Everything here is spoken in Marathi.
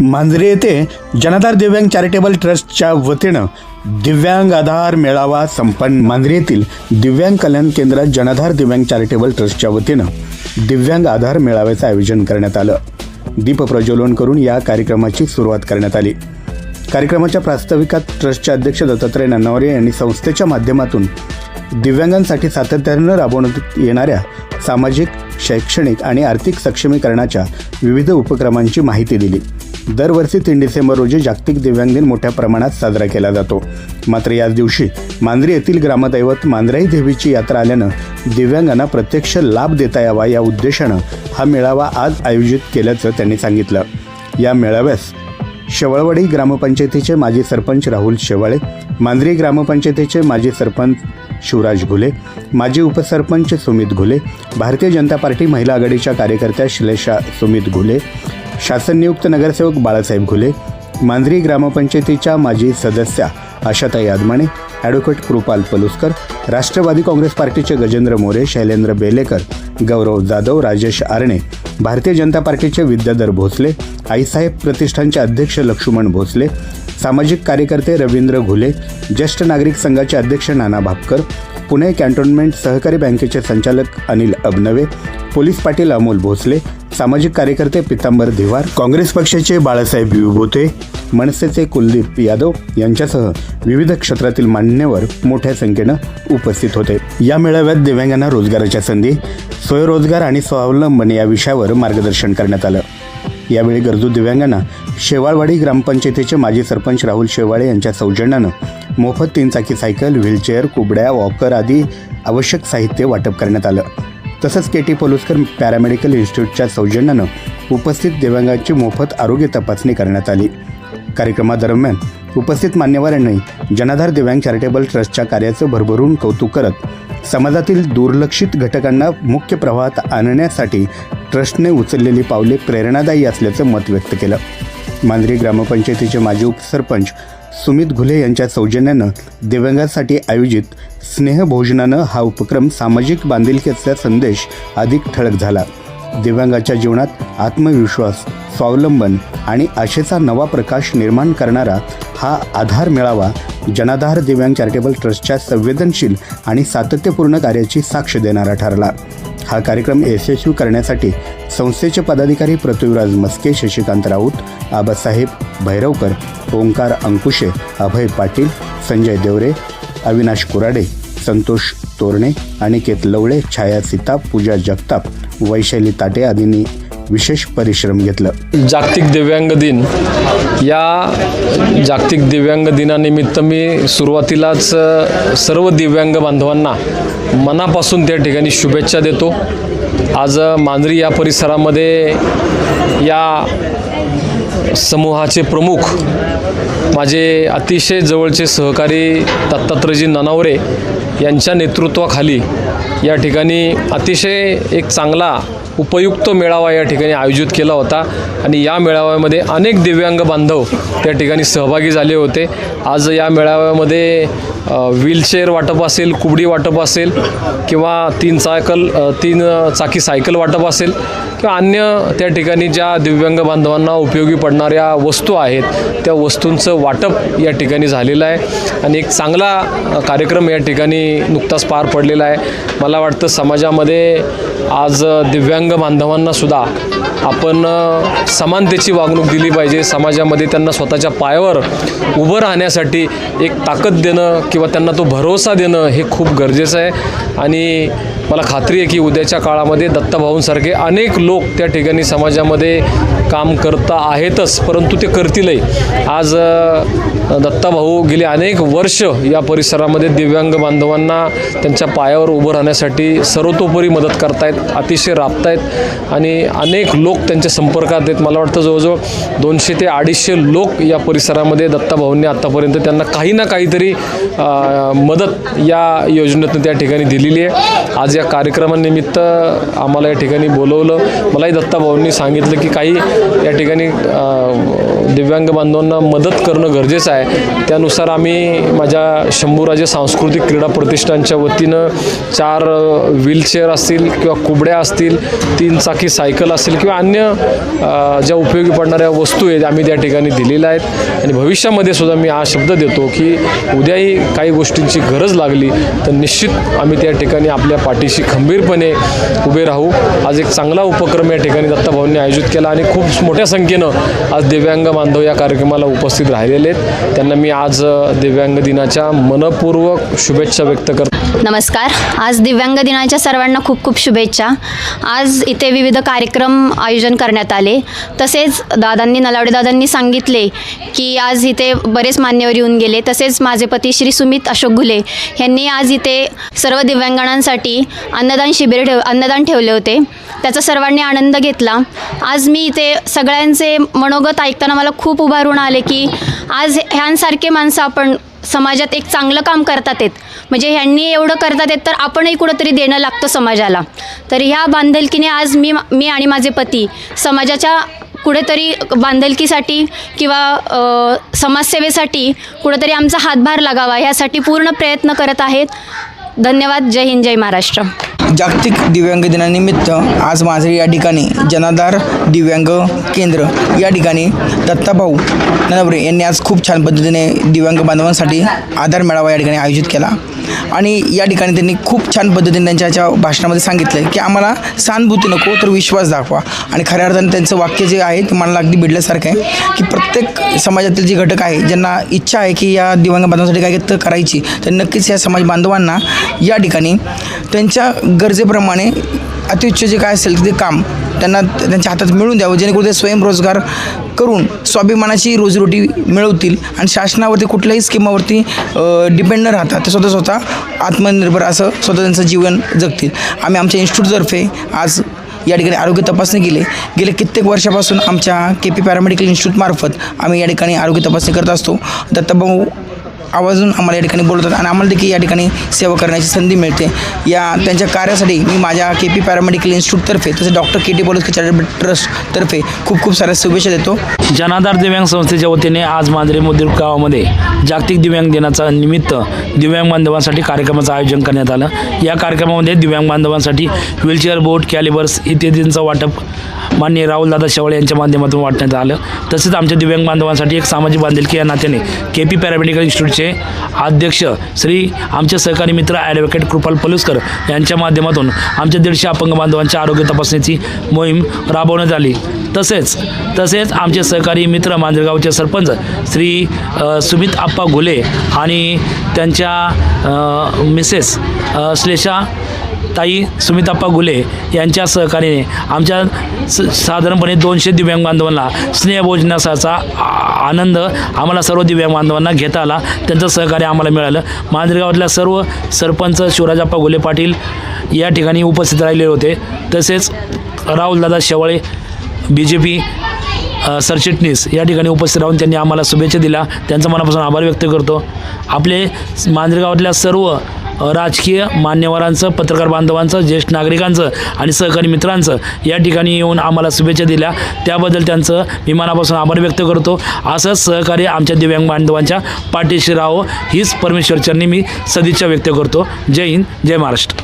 मांजरे येथे जनाधार दिव्यांग चॅरिटेबल ट्रस्टच्या वतीनं दिव्यांग आधार मेळावा संपन्न. मांजरे येथील दिव्यांग कल्याण केंद्रात जनाधार दिव्यांग चॅरिटेबल ट्रस्टच्या वतीनं दिव्यांग आधार मेळाव्याचं आयोजन करण्यात आलं. दीप प्रज्वलन करून या कार्यक्रमाची सुरुवात करण्यात आली. कार्यक्रमाच्या प्रास्ताविकात ट्रस्टचे अध्यक्ष दत्तात्रय नन्नावरे यांनी संस्थेच्या माध्यमातून दिव्यांगांसाठी सातत्यानं राबवण्यात येणाऱ्या सामाजिक शैक्षणिक आणि आर्थिक सक्षमीकरणाच्या विविध उपक्रमांची माहिती दिली. दरवर्षी तीन डिसेंबर रोजी जागतिक दिव्यांग दिन मोठ्या प्रमाणात साजरा केला जातो. मात्र याच दिवशी मांजरी येथील ग्रामदैवत मांजराई देवीची यात्रा आल्यानं दिव्यांगांना प्रत्यक्ष लाभ देता यावा या उद्देशानं हा मेळावा आज आयोजित केल्याचं त्यांनी सांगितलं. या मेळाव्यास शेवळवाडी ग्रामपंचायतीचे माजी सरपंच राहुल शेवाळे मांजरी ग्रामपंचायतीचे माजी सरपंच शिवराज घुले माजी उपसरपंच सुमित घुले भारतीय जनता पार्टी महिला आघाडीच्या कार्यकर्त्या श्लेषा सुमित घुले शासन नियुक्त नगरसेवक बाळासाहेब घुले मांजरी ग्रामपंचायतीच्या माजी सदस्या आशाताई आदमाणे ॲडव्होकेट कृपाल पलुसकर राष्ट्रवादी काँग्रेस पार्टीचे गजेंद्र मोरे शैलेंद्र बेलेकर गौरव जाधव राजेश आरणे भारतीय जनता पार्टीचे विद्याधर भोसले आईसाहेब प्रतिष्ठानचे अध्यक्ष लक्ष्मण भोसले सामाजिक कार्यकर्ते रवींद्र घुले ज्येष्ठ नागरिक संघाचे अध्यक्ष नाना भापकर पुणे कॅन्टोन्मेंट सहकारी बँकेचे संचालक अनिल अबनवे पोलीस पाटील अमोल भोसले सामाजिक कार्यकर्ते पितांबर धिवार काँग्रेस पक्षाचे बाळासाहेब विभूते मनसेचे कुलदीप यादव यांच्यासह विविध क्षेत्रातील मान्यवर मोठ्या संख्येनं उपस्थित होते. या मेळाव्यात दिव्यांगांना रोजगाराच्या संधी स्वयंरोजगार आणि स्वावलंबन या विषयावर मार्गदर्शन करण्यात आलं. यावेळी गरजू दिव्यांगांना शेवाळवाडी ग्रामपंचायतीचे माजी सरपंच राहुल शेवाळे यांच्या सौजन्यानं मोफत तीनचाकी सायकल व्हीलचेअर कुबड्या वॉकर आदी आवश्यक साहित्य वाटप करण्यात आलं. तसंच के टी पलुस्कर पॅरामेडिकल इन्स्टिट्यूटच्या सौजन्यानं उपस्थित दिव्यांगांची मोफत आरोग्य तपासणी करण्यात आली. कार्यक्रमादरम्यान उपस्थित मान्यवरांनी जनाधार दिव्यांग चॅरिटेबल ट्रस्टच्या कार्याचं भरभरून कौतुक करत समाजातील दुर्लक्षित घटकांना मुख्य प्रवाहात आणण्यासाठी ट्रस्टने उचललेली पावले प्रेरणादायी असल्याचं मत व्यक्त केलं. मांजरी ग्रामपंचायतीचे माजी उपसरपंच सुमित घुले यांच्या सौजन्यानं दिव्यांगांसाठी आयोजित स्नेहभोजनानं हा उपक्रम सामाजिक बांधिलकीचा संदेश अधिक ठळक झाला. दिव्यांगाच्या जीवनात आत्मविश्वास स्वावलंबन आणि आशेचा नवा प्रकाश निर्माण करणारा हा आधार मेळावा जनाधार दिव्यांग चॅरिटेबल ट्रस्टच्या संवेदनशील आणि सातत्यपूर्ण कार्याची साक्ष देणारा ठरला. हा कार्यक्रम यशस्वी करण्यासाठी संस्थेचे पदाधिकारी पृथ्वीराज मस्के शशिकांत राऊत आबासाहेब भैरवकर ओंकार अंकुशे अभय पाटील संजय देवरे अविनाश कुराडे संतोष तोरणे अनिकेत लवळे छाया सीताप पूजा जगताप वैशाली ताटे आदींनी विशेष परिश्रम घेतलं. जागतिक दिव्यांग दिन. या जागतिक दिव्यांग दिनानिमित्त मी सुरुवातीलाच सर्व दिव्यांग बांधवांना मनापासून त्या ठिकाणी शुभेच्छा देतो. आज मांजरी या परिसरामध्ये या समूहाचे प्रमुख माझे अतिशय जवळचे सहकारी दत्तात्रयजी ननावरे यांच्या नेतृत्वाखाली या ठिकाणी अतिशय एक चांगला उपयुक्त मेळावा या ठिकाणी आयोजित केला होता. आणि या मेळाव्यामध्ये अनेक दिव्यांग बांधव त्या ठिकाणी सहभागी झाले होते. आज या मेळाव्यामध्ये व्हीलचेअर वाटप असेल कुबडी वाटप असेल किंवा तीन सायकल तीन चाकी सायकल वाटप असेल किंवा अन्य त्या ठिकाणी ज्या दिव्यांग बांधवांना उपयोगी पडणाऱ्या वस्तू आहेत त्या वस्तूंचं वाटप या ठिकाणी झालेलं आहे. आणि एक चांगला कार्यक्रम या ठिकाणी नुकताच पार पडलेला आहे. मला वाटतं समाजामध्ये आज दिव्यांग बांधवांनासुद्धा आपण समानतेची वागणूक दिली पाहिजे. समाजामध्ये त्यांना स्वतःच्या पायावर उभं राहण्यासाठी एक ताकद देणं किंवा त्यांना तो भरोसा देणं हे खूप गरजेचं आहे. आणि मला खात्री आहे की उद्याच्या काळामध्ये दत्ताभाऊंसारखे अनेक लोक त्या ठिकाणी समाजामध्ये काम करता आहेतच परंतु ते करतीलही आज दत्ताभाऊ गेली अनेक वर्ष या परिसरामध्ये दिव्यांग बांधवांना त्यांच्या पायावर उभं राहण्यासाठी सर्वतोपरी मदत करतायत अतिशय राबतायत आणि अनेक लोक त्यांच्या संपर्कात आहेत. मला वाटतं जवळजवळ दोनशे ते अडीचशे लोक या परिसरामध्ये दत्ताभाऊंनी आत्तापर्यंत त्यांना काही ना काहीतरी मदत या योजनेतून त्या ठिकाणी दिलेली आहे. आज या कार्यक्रमानिमित्त आम्हाला या ठिकाणी बोलवलं. मलाही दत्ताभाऊंनी सांगितलं की काही या ठिकाणी दिव्यांग बांधवांना मदत करणं गरजेचं आहे. त्यानुसार आम्ही माझ्या शंभूराजे सांस्कृतिक क्रीडा प्रतिष्ठानच्या वतीनं चार व्हीलचेअर असतील किंवा कुबड्या असतील तीन चाकी सायकल असतील किंवा अन्य ज्या उपयोगी पडणाऱ्या वस्तू आहेत आम्ही त्या ठिकाणी दिलेल्या आहेत. आणि भविष्यामध्ये सुद्धा मी हा शब्द देतो की उद्याही काही गोष्टींची गरज लागली तर निश्चित आम्ही त्या ठिकाणी आपल्या पाठीशी खंबीरपणे उभे राहू. आज एक चांगला उपक्रम या ठिकाणी दत्ताभाऊंनी आयोजित केला आणि खूप मोठ्या संख्येनं आज दिव्यांग बांधव या कार्यक्रमाला उपस्थित राहिलेले आहेत. त्यांना मी आज दिव्यांग दिनाच्या मनपूर्वक शुभेच्छा व्यक्त करतो. नमस्कार. आज दिव्यांग दिनाच्या सर्वांना खूप खूप शुभेच्छा. आज इथे विविध कार्यक्रम आयोजन करण्यात आले. तसेच दादांनी नलावडे दादांनी सांगितले की आज इथे बरेच मान्यवर येऊन गेले. तसेच माझे पती श्री सुमित अशोक घुले यांनी आज इथे सर्व दिव्यांगांसाठी अन्नदान शिबिर ठेव अन्नदान ठेवले होते. त्याचा सर्वांनी आनंद घेतला. आज मी इथे सगळ्यांचे मनोगत ऐकताना मला खूप उभारून आले की आज ह्यांसारखे माणसं आपण समाजात एक चांगलं काम करतात आहेत. म्हणजे ह्यांनी एवढं करतात आहेत तर आपणही कुठंतरी देणं लागतं समाजाला. तर ह्या बांधलकीने आज मी मी आणि माझे पती समाजाच्या कुठेतरी बांधलकीसाठी किंवा समाजसेवेसाठी कुठेतरी आमचा हातभार लागावा ह्यासाठी पूर्ण प्रयत्न करत आहेत. धन्यवाद. जय हिंद जय महाराष्ट्र. जागतिक दिव्यांग दिनानिमित्त आज माझे या ठिकाणी जनाधार दिव्यांग केंद्र या ठिकाणी दत्ताभाऊ ननवरे यांनी आज खूप छान पद्धतीने दिव्यांग बांधवांसाठी आधार मेळावा या ठिकाणी आयोजित केला. आणि या ठिकाणी त्यांनी खूप छान पद्धतीने त्यांच्या याच्या भाषणामध्ये सांगितलं की आम्हाला सहानुभूती नको तर विश्वास दाखवा. आणि खऱ्या अर्थाने त्यांचं वाक्य जे आहे ते मला अगदी भिडल्यासारखं आहे की प्रत्येक समाजातील जे घटक आहे ज्यांना इच्छा आहे की या दिव्यांग बांधवांसाठी काय तर करायची तर नक्कीच या समाज बांधवांना या ठिकाणी त्यांच्या गरजेप्रमाणे अतिउच्च जे काय असेल ते काम त्यांना त्यांच्या हातात मिळून द्यावं जेणेकरून ते स्वयंरोजगार करून स्वाभिमानाची रोजीरोटी मिळवतील आणि शासनावरती कुठल्याही स्कीमावरती डिपेंड न राहता ते स्वतः स्वतः आत्मनिर्भर असं स्वतः त्यांचं जीवन जगतील. आम्ही आमच्या इन्स्टिट्यूटतर्फे आज या ठिकाणी आरोग्य तपासणी केली. गेले कित्येक वर्षापासून आमच्या के पी पॅरामेडिकल इन्स्टिट्यूटमार्फत आम्ही या ठिकाणी आरोग्य तपासणी करत असतो. दत्ताभाऊ आवाजून आम्हाला या ठिकाणी बोलवतात आणि आम्हाला देखील या ठिकाणी सेवा करण्याची संधी मिळते. या त्यांच्या कार्यासाठी मी माझ्या के पी पॅरामेडिकल इन्स्टिट्यूटतर्फे तसेच doctor K T Polis charitable ट्रस्टतर्फे खूप खूप साऱ्या शुभेच्छा देतो. जनाधार दिव्यांग संस्थेच्या वतीने आज मांजरे मुद्रिक गावामध्ये जागतिक दिव्यांग दिनाचा निमित्त दिव्यांग बांधवांसाठी कार्यक्रमाचं आयोजन करण्यात आलं. या कार्यक्रमामध्ये दिव्यांग बांधवांसाठी व्हीलचेअर बोट कॅलिबर्स इत्यादींचं वाटप माननीय राहुलदादा शेवळे यांच्या माध्यमातून वाटण्यात आलं. तसेच आमच्या दिव्यांग बांधवांसाठी एक सामाजिक बांधिलकी या नात्याने के पी पॅरामेडिकल इन्स्टिट्यूटचे अध्यक्ष श्री आमचे सहकारी मित्र ॲडव्होकेट कृपाल पलुसकर यांच्या माध्यमातून आमच्या दीडशे अपंग बांधवांच्या आरोग्य तपासणीची मोहीम राबवण्यात आली. तसेच तसेच आमचे सहकारी मित्र मांजरगावचे सरपंच श्री सुमित आप्पा घुले आणि त्यांच्या मिसेस श्लेषा ताई सुमिताप्पा गुले यांच्या सहकार्याने आमच्या स साधारणपणे दोनशे दिव्यांग बांधवांना स्नेहभोजनासाचा आ- आनंद आम्हाला सर्व दिव्यांग बांधवांना घेता आला. त्यांचं सहकार्य आम्हाला मिळालं. मांजरगावातल्या सर्व सरपंच शिवराजाप्पा गुले पाटील या ठिकाणी उपस्थित राहिले होते. तसेच राहुलदादा शेवाळे बी जे पी सरचिटणीस या ठिकाणी उपस्थित राहून त्यांनी आम्हाला शुभेच्छा दिल्या. त्यांचा मनापासून आभार व्यक्त करतो. आपले मांजरगावातल्या सर्व राजकीय मान्यवरांचं पत्रकार बांधवांचं ज्येष्ठ नागरिकांचं आणि सहकारी मित्रांचं या ठिकाणी येऊन आम्हाला शुभेच्छा दिल्या. त्याबद्दल त्यांचं विमानापासून आभार व्यक्त करतो. असंच सहकार्य आमच्या दिव्यांग बांधवांच्या पाठीशी राहो हीच परमेश्वरचरणी मी सदिच्छा व्यक्त करतो. जय हिंद जय महाराष्ट्र.